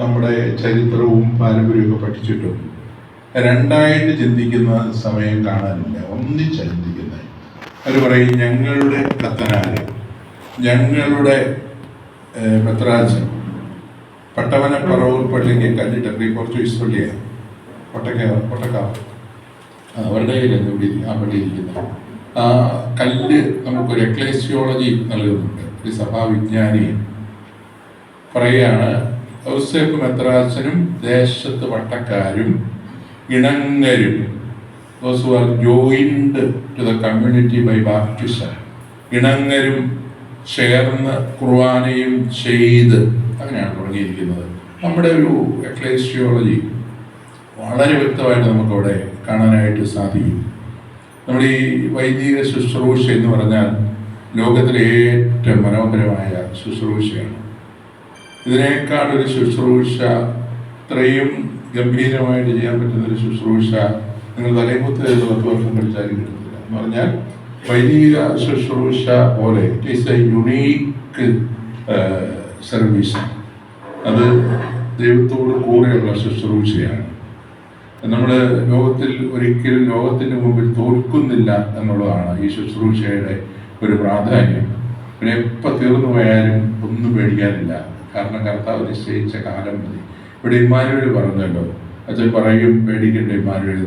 നമ്മുടെ ചരിത്രവും പാരമ്പര്യവും പഠിച്ചിട്ടും രണ്ടായിട്ട് ചിന്തിക്കുന്ന സമയം കാണാനില്ല. ഒന്നിച്ച് ചിന്തിക്കുന്നത് അവർ പറയും ഞങ്ങളുടെ കത്തനാര് ഞങ്ങളുടെ മെത്രാജൻ പട്ടവന പറവൂർ പള്ളിക്ക് കല്ലിട്ടി കുറച്ച് പള്ളിയാണ് കൊട്ടക്ക കൊട്ടക്കാവ്. അവരുടെ കയ്യിലാണ് ഇവിടെ ആ പള്ളി ഇരിക്കുന്നത്. ആ കല്ല് നമുക്കൊരു എക്ലേസിയോളജി നൽകുന്നുണ്ട് ഒരു സഭാവിജ്ഞാനി പറയുകയാണ് ഔസേപ്പ് മെത്രാസനും ദേശത്ത് വട്ടക്കാരും ഇണങ്ങരും. Are joined to the community by baptism. ഇണങ്ങരും ചേർന്ന് കുർബാനയും ചെയ്ത് അങ്ങനെയാണ് തുടങ്ങിയിരിക്കുന്നത്. നമ്മുടെ ഒരു എക്ലേസിയോളജി വളരെ വ്യക്തമായിട്ട് നമുക്കവിടെ കാണാനായിട്ട് സാധിക്കും. നമ്മുടെ ഈ വൈദിക ശുശ്രൂഷ എന്ന് പറഞ്ഞാൽ ലോകത്തിലെ ഏറ്റവും മനോഹരമായ ശുശ്രൂഷയാണ്. ഇതിനേക്കാൾ ഒരു ശുശ്രൂഷ ഇത്രയും ഗംഭീരമായിട്ട് ചെയ്യാൻ പറ്റുന്ന ഒരു ശുശ്രൂഷ നിങ്ങൾ തലയപ്പുത്ത് പത്ത് വർഷം പഠിച്ചാലും കിട്ടുന്നില്ല എന്ന് പറഞ്ഞാൽ വൈദിക ശുശ്രൂഷ പോലെ it is a unique service അത് ദൈവത്തോട് കൂടെയുള്ള ശുശ്രൂഷയാണ്. നമ്മൾ ലോകത്തിൽ ഒരിക്കലും ലോകത്തിന് മുമ്പിൽ തോൽക്കുന്നില്ല എന്നുള്ളതാണ് ഈ ശുശ്രൂഷയുടെ ഒരു പ്രാധാന്യം. പിന്നെ എപ്പോൾ തീർന്നു പോയാലും ഒന്നും പേടിക്കാനില്ല. കാരണം കർത്താവ് നിശ്ചയിച്ച കാലം മതി. ഇവിടെ ഇമാനുവേൽ പറഞ്ഞല്ലോ അച്ഛൻ പറയും പേടിക്കേണ്ട ഇമ്മാനുവൽ